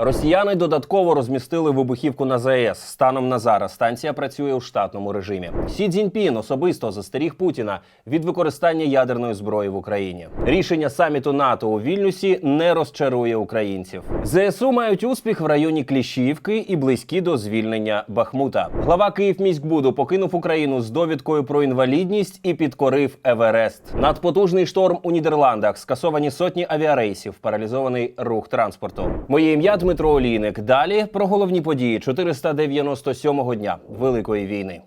Росіяни додатково розмістили вибухівку на ЗАЕС. Станом на зараз станція працює у штатному режимі. Сі Цзіньпін особисто застеріг Путіна від використання ядерної зброї в Україні. Рішення саміту НАТО у Вільнюсі не розчарує українців. ЗСУ мають успіх в районі Кліщівки і близькі до звільнення Бахмута. Глава Київміськбуду покинув Україну з довідкою про інвалідність і підкорив Еверест. Надпотужний шторм у Нідерландах скасовані сотні авіарейсів, паралізований рух транспорту. Моє ім'я Дмитро Олійник. Далі про головні події 497-го дня Великої війни.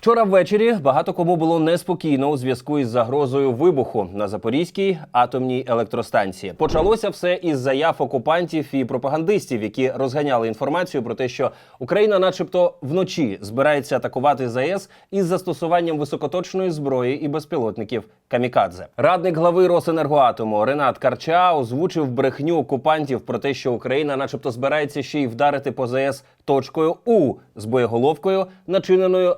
Вчора ввечері багато кому було неспокійно у зв'язку із загрозою вибуху на Запорізькій атомній електростанції. Почалося все із заяв окупантів і пропагандистів, які розганяли інформацію про те, що Україна, начебто, вночі збирається атакувати ЗАЕС із застосуванням високоточної зброї і безпілотників камікадзе. Радник глави Росенергоатому Ренат Карча озвучив брехню окупантів про те, що Україна, начебто, збирається ще й вдарити по ЗАЕС точкою У з боєголовкою, начиненою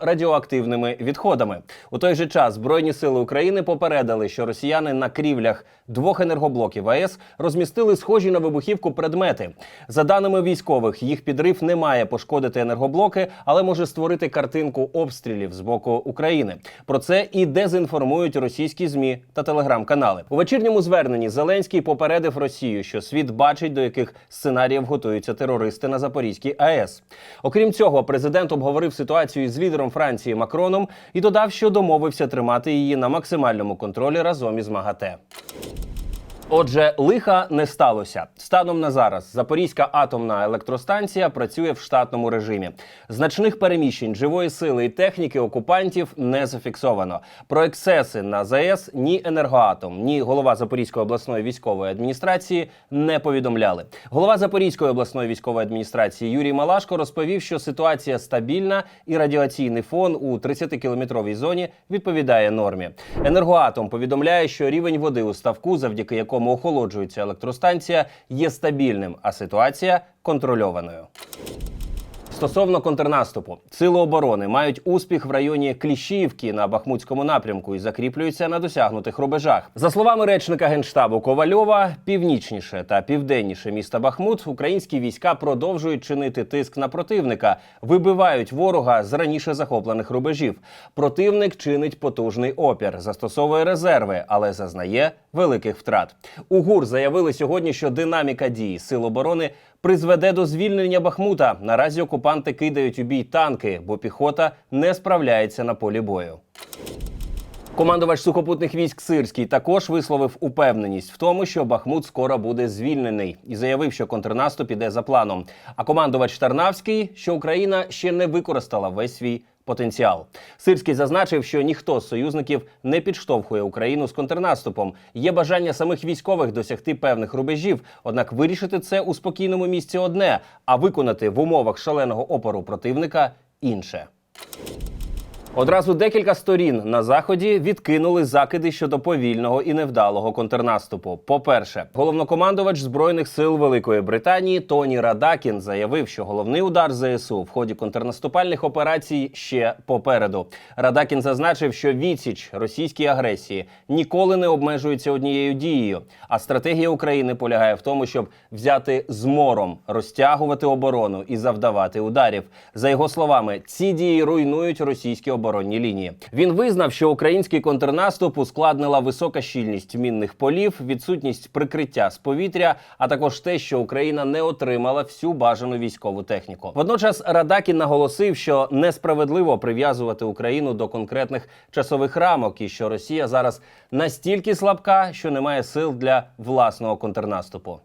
радіоактивними відходами. У той же час Збройні сили України попередили, що росіяни на крівлях двох енергоблоків АЕС розмістили схожі на вибухівку предмети. За даними військових, їх підрив не має пошкодити енергоблоки, але може створити картинку обстрілів з боку України. Про це і дезінформують російські змі та телеграм-канали. У вечірньому зверненні Зеленський попередив Росію, що світ бачить, до яких сценаріїв готуються терористи на Запорізькій АЕС. Окрім цього, президент обговорив ситуацію з лідером Франції Макроном і додав, що домовився тримати її на максимальному контролі разом із МАГАТЕ. Отже, лиха не сталося. Станом на зараз Запорізька атомна електростанція працює в штатному режимі. Значних переміщень живої сили і техніки окупантів не зафіксовано. Про ексеси на ЗАЕС ні енергоатом, ні голова Запорізької обласної військової адміністрації не повідомляли. Голова Запорізької обласної військової адміністрації Юрій Малашко розповів, що ситуація стабільна і радіаційний фон у 30-кілометровій зоні відповідає нормі. Енергоатом повідомляє, що рівень води у ставку, завдяки якому охолоджується електростанція, є стабільним, а ситуація контрольованою. Стосовно контрнаступу, сили оборони мають успіх в районі Кліщівки на Бахмутському напрямку і закріплюються на досягнутих рубежах. За словами речника генштабу Ковальова, північніше та південніше міста Бахмут українські війська продовжують чинити тиск на противника, вибивають ворога з раніше захоплених рубежів. Противник чинить потужний опір, застосовує резерви, але зазнає великих втрат. У ГУР заявили сьогодні, що динаміка дій сил оборони призведе до звільнення Бахмута. Наразі окупанти кидають у бій танки, бо піхота не справляється на полі бою. Командувач сухопутних військ Сирський також висловив упевненість в тому, що Бахмут скоро буде звільнений, і заявив, що контрнаступ іде за планом. А командувач Тарнавський, що Україна ще не використала весь свій потенціал. Сирський зазначив, що ніхто з союзників не підштовхує Україну з контрнаступом. Є бажання самих військових досягти певних рубежів. Однак вирішити це у спокійному місці одне, а виконати в умовах шаленого опору противника інше. Одразу декілька сторін на заході відкинули закиди щодо повільного і невдалого контрнаступу. По-перше, головнокомандувач збройних сил Великої Британії Тоні Радакін заявив, що головний удар ЗСУ в ході контрнаступальних операцій ще попереду. Радакін зазначив, що відсіч російській агресії ніколи не обмежується однією дією. А стратегія України полягає в тому, щоб взяти змором, розтягувати оборону і завдавати ударів. За його словами, ці дії руйнують російські оборонні лінії. Він визнав, що український контрнаступ ускладнила висока щільність мінних полів, відсутність прикриття з повітря, а також те, що Україна не отримала всю бажану військову техніку. Водночас Радакін наголосив, що несправедливо прив'язувати Україну до конкретних часових рамок, і що Росія зараз настільки слабка, що не має сил для власного контрнаступу.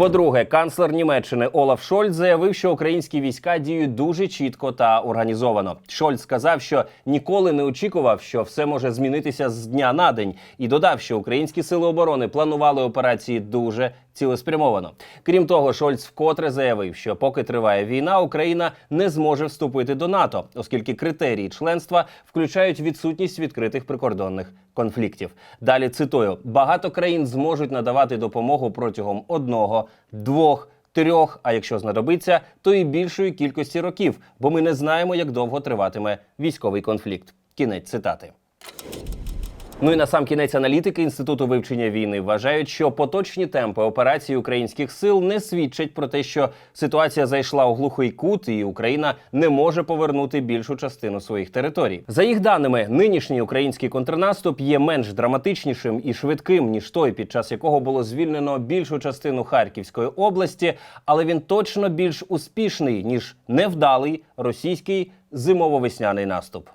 По-друге, канцлер Німеччини Олаф Шольц заявив, що українські війська діють дуже чітко та організовано. Шольц сказав, що ніколи не очікував, що все може змінитися з дня на день, і додав, що українські сили оборони планували операції дуже цілеспрямовано. Крім того, Шольц вкотре заявив, що поки триває війна, Україна не зможе вступити до НАТО, оскільки критерії членства включають відсутність відкритих прикордонних конфліктів. Далі цитую: багато країн зможуть надавати допомогу протягом одного, двох. Трьох, а якщо знадобиться, то і більшої кількості років, бо ми не знаємо, як довго триватиме військовий конфлікт. Кінець цитати. Ну і на сам кінець аналітики інституту вивчення війни вважають, що поточні темпи операції українських сил не свідчать про те, що ситуація зайшла у глухий кут, і Україна не може повернути більшу частину своїх територій. За їх даними, нинішній український контрнаступ є менш драматичнішим і швидким ніж той, під час якого було звільнено більшу частину Харківської області, але він точно більш успішний ніж невдалий російський зимово-весняний наступ.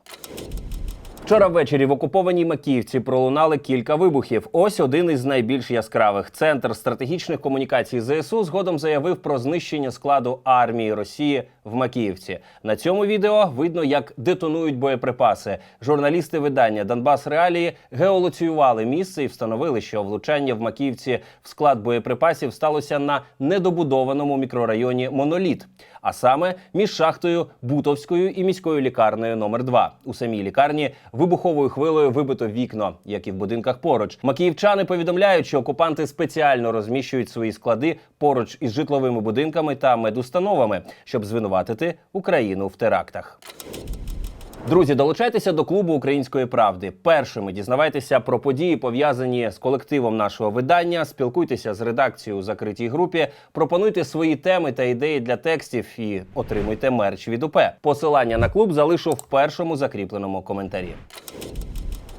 Вчора ввечері в окупованій Макіївці пролунали кілька вибухів. Ось один із найбільш яскравих. Центр стратегічних комунікацій ЗСУ згодом заявив про знищення складу армії Росії в Макіївці. На цьому відео видно, як детонують боєприпаси. Журналісти видання Донбас Реалії геолоціювали місце і встановили, що влучання в Макіївці в склад боєприпасів сталося на недобудованому мікрорайоні Моноліт, а саме між шахтою Бутовською і міською лікарнею номер 2 У самій лікарні вибуховою хвилею вибито вікно, як і в будинках поруч. Макіївчани повідомляють, що окупанти спеціально розміщують свої склади поруч із житловими будинками та медустановами, щоб звинуватити Україну в терактах. Друзі, долучайтеся до клубу української правди. Першими дізнавайтеся про події, пов'язані з колективом нашого видання. Спілкуйтеся з редакцією у закритій групі. Пропонуйте свої теми та ідеї для текстів і отримуйте мерч від УП. Посилання на клуб залишу в першому закріпленому коментарі.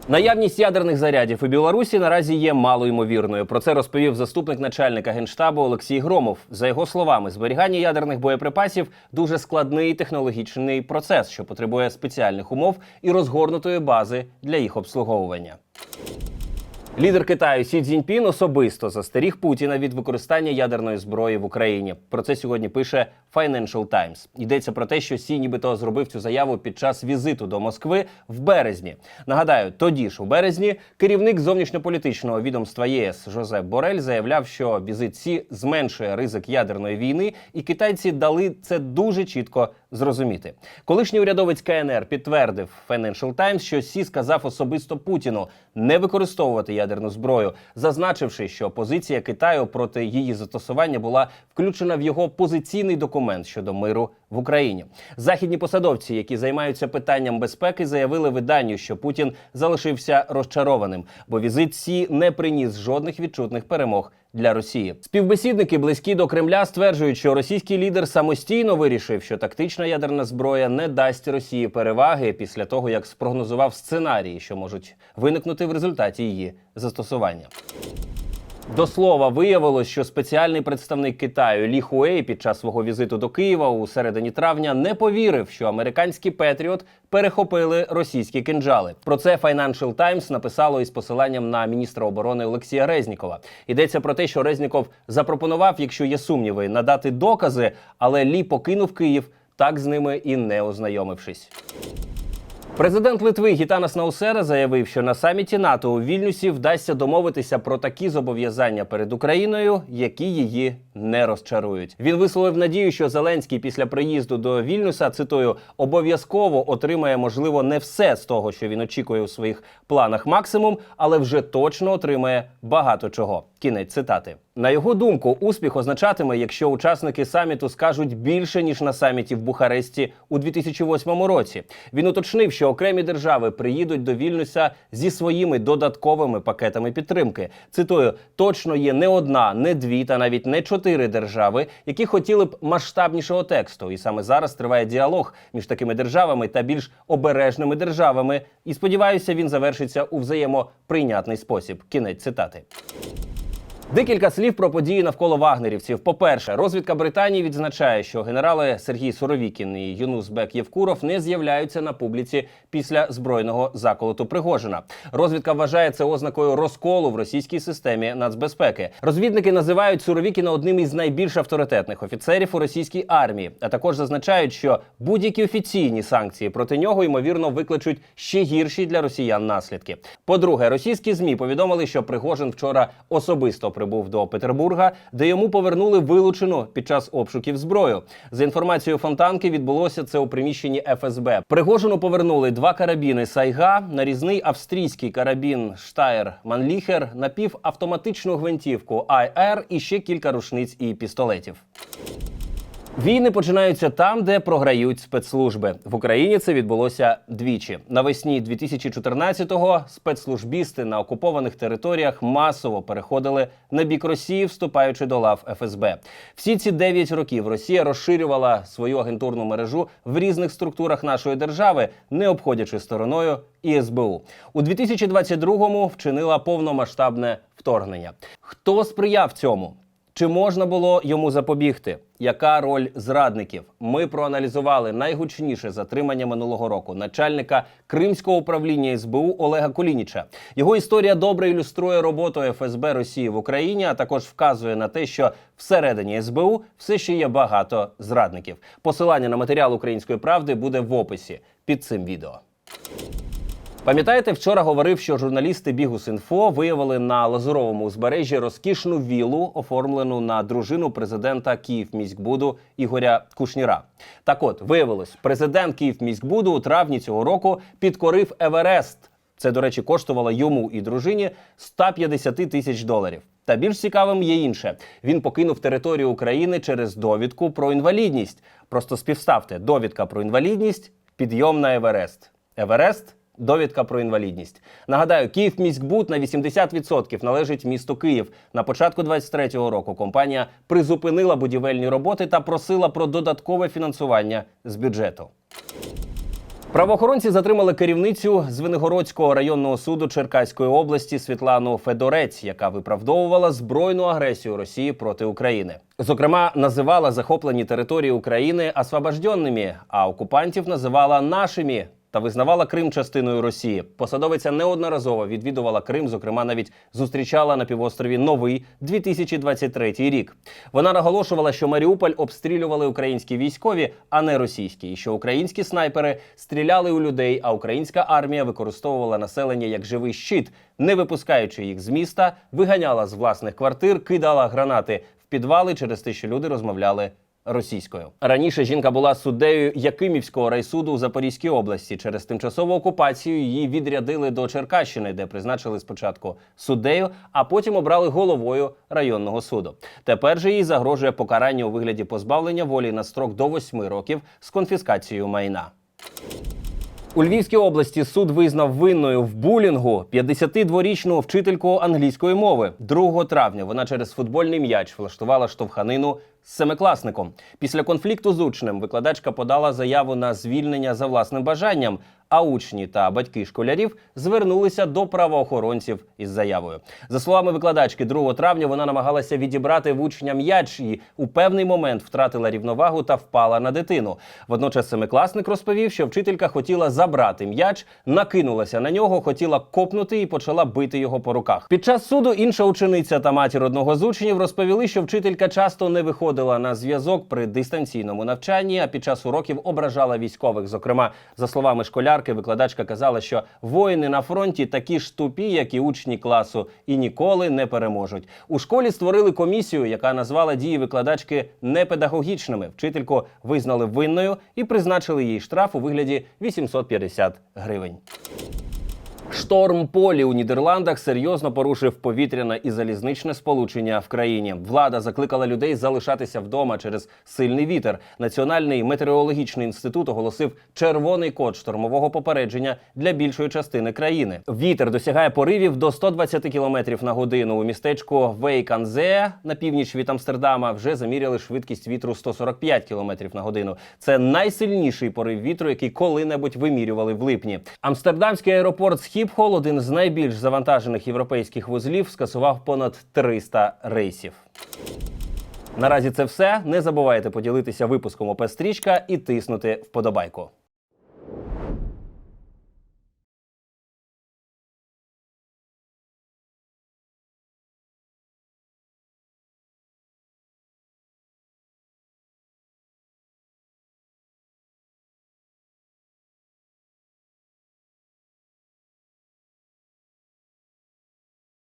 Наявність ядерних зарядів у Білорусі наразі є малоймовірною. Про це розповів заступник начальника генштабу Олексій Громов. За його словами, зберігання ядерних боєприпасів дуже складний технологічний процес, що потребує спеціальних умов і розгорнутої бази для їх обслуговування. Лідер Китаю Сі Цзіньпін особисто застеріг Путіна від використання ядерної зброї в Україні. Про це сьогодні пише Financial Times. Йдеться про те, що Сі нібито зробив цю заяву під час візиту до Москви в березні. Нагадаю, тоді ж у березні керівник зовнішньополітичного відомства ЄС Жозеп Борель заявляв, що візит Сі зменшує ризик ядерної війни, і китайці дали це дуже чітко зрозуміти. Колишній урядовець КНР підтвердив Financial Times, що Сі сказав особисто Путіну не використовувати ядерну зброю, зазначивши, що позиція Китаю проти її застосування була включена в його позиційний документ щодо миру в Україні. Західні посадовці, які займаються питанням безпеки, заявили виданню, що Путін залишився розчарованим, бо візит Сі не приніс жодних відчутних перемог для Росії. Співбесідники близькі до Кремля стверджують, що російський лідер самостійно вирішив, що тактична ядерна зброя не дасть Росії переваги після того, як спрогнозував сценарії, що можуть виникнути в результаті її застосування. До слова, виявилось, що спеціальний представник Китаю Лі Хуей під час свого візиту до Києва у середині травня не повірив, що американські Петріот перехопили російські кинджали. Про це Financial Times написало із посиланням на міністра оборони Олексія Резнікова. Йдеться про те, що Резніков запропонував, якщо є сумніви, надати докази, але Лі покинув Київ, так з ними і не ознайомившись. Президент Литви Гітанас Наусера заявив, що на саміті НАТО у Вільнюсі вдасться домовитися про такі зобов'язання перед Україною, які її не розчарують. Він висловив надію, що Зеленський після приїзду до Вільнюса цитую обов'язково отримає можливо не все з того, що він очікує у своїх планах максимум, але вже точно отримає багато чого. Кінець цитати. На його думку, успіх означатиме, якщо учасники саміту скажуть більше ніж на саміті в Бухаресті у 2008 році. Він уточнив, що окремі держави приїдуть до Вільнюса зі своїми додатковими пакетами підтримки. Цитую: точно є не одна, не дві та навіть не чотири держави, які хотіли б масштабнішого тексту. І саме зараз триває діалог між такими державами та більш обережними державами. І сподіваюся, він завершиться у взаємоприйнятний спосіб. Кінець цитати. Декілька слів про події навколо вагнерівців. По-перше, розвідка Британії відзначає, що генерали Сергій Суровікін і Юнус Бек Євкуров не з'являються на публіці після збройного заколоту Пригожина. Розвідка вважає це ознакою розколу в російській системі нацбезпеки. Розвідники називають Суровікіна одним із найбільш авторитетних офіцерів у російській армії, а також зазначають, що будь-які офіційні санкції проти нього ймовірно викличуть ще гірші для росіян наслідки. По-друге, російські змі повідомили, що Пригожин вчора особисто прибув до Петербурга, де йому повернули вилучену під час обшуків зброю. За інформацією фонтанки, відбулося це у приміщенні ФСБ. Пригожину повернули два карабіни Сайга, нарізний австрійський карабін Штайр Манліхер, напівавтоматичну гвинтівку АР і ще кілька рушниць і пістолетів. Війни починаються там, де програють спецслужби. В Україні це відбулося двічі. Навесні 2014-го спецслужбісти на окупованих територіях масово переходили на бік Росії, вступаючи до лав ФСБ. Всі ці 9 років Росія розширювала свою агентурну мережу в різних структурах нашої держави, не обходячи стороною і СБУ. У 2022-му вчинила повномасштабне вторгнення. Хто сприяв цьому? Чи можна було йому запобігти? Яка роль зрадників? Ми проаналізували найгучніше затримання минулого року начальника Кримського управління СБУ Олега Колініча. Його історія добре ілюструє роботу ФСБ Росії в Україні, а також вказує на те, що всередині СБУ все ще є багато зрадників. Посилання на матеріал української правди буде в описі під цим відео. Пам'ятаєте, вчора говорив, що журналісти Бігус.Інфо виявили на Лазуровому узбережжі розкішну вілу, оформлену на дружину президента Київміськбуду Ігоря Кушніра. Так от виявилось, президент Київміськбуду у травні цього року підкорив Еверест. Це, до речі, коштувало йому і дружині 150 тисяч доларів. Та більш цікавим є інше: він покинув територію України через довідку про інвалідність. Просто співставте довідка про інвалідність, підйом на Еверест. Еверест Довідка про інвалідність. Нагадаю, Київміськбуд на 80% належить місту Київ. На початку 23-го року компанія призупинила будівельні роботи та просила про додаткове фінансування з бюджету. Правоохоронці затримали керівницю Звенигородського районного суду Черкаської області Світлану Федорець, яка виправдовувала збройну агресію Росії проти України. Зокрема, називала захоплені території України освобожденними, а окупантів називала нашими та визнавала Крим частиною Росії. Посадовиця неодноразово відвідувала Крим, зокрема, навіть зустрічала на півострові новий 2023 рік. Вона наголошувала, що Маріуполь обстрілювали українські військові, а не російські, і що українські снайпери стріляли у людей, а українська армія використовувала населення як живий щит, не випускаючи їх з міста, виганяла з власних квартир, кидала гранати в підвали через те, що люди розмовляли російською. Раніше жінка була суддею Якимівського райсуду у Запорізькій області. Через тимчасову окупацію її відрядили до Черкащини, де призначили спочатку суддею, а потім обрали головою районного суду. Тепер же їй загрожує покарання у вигляді позбавлення волі на строк до 8 років з конфіскацією майна. У Львівській області суд визнав винною в булінгу 52-річну вчительку англійської мови. 2 травня вона через футбольний м'яч влаштувала штовханину семикласником. Після конфлікту з учнем викладачка подала заяву на звільнення за власним бажанням. А учні та батьки школярів звернулися до правоохоронців із заявою. За словами викладачки, 2 травня вона намагалася відібрати в учня м'яч і у певний момент втратила рівновагу та впала на дитину. Водночас семикласник розповів, що вчителька хотіла забрати м'яч, накинулася на нього, хотіла копнути і почала бити його по руках. Під час суду інша учениця та матір одного з учнів розповіли, що вчителька часто не виходила на зв'язок при дистанційному навчанні, а під час уроків ображала військових. Зокрема, за словами школярки, викладачка казала, що воїни на фронті такі ж тупі, як і учні класу, і ніколи не переможуть. У школі створили комісію, яка назвала дії викладачки непедагогічними. Вчительку визнали винною і призначили їй штраф у вигляді 850 гривень. Шторм Полі у Нідерландах серйозно порушив повітряне і залізничне сполучення в країні. Влада закликала людей залишатися вдома через сильний вітер. Національний метеорологічний інститут оголосив червоний код штормового попередження для більшої частини країни. Вітер досягає поривів до 120 км на годину. У містечку Вейканзе на північ від Амстердама вже заміряли швидкість вітру 145 км на годину. Це найсильніший порив вітру, який коли-небудь вимірювали в липні. Амстердамський аеропорт Схіпхол, один з найбільш завантажених європейських вузлів, скасував понад 300 рейсів. Наразі це все. Не забувайте поділитися випуском ОП Стрічка і тиснути вподобайку.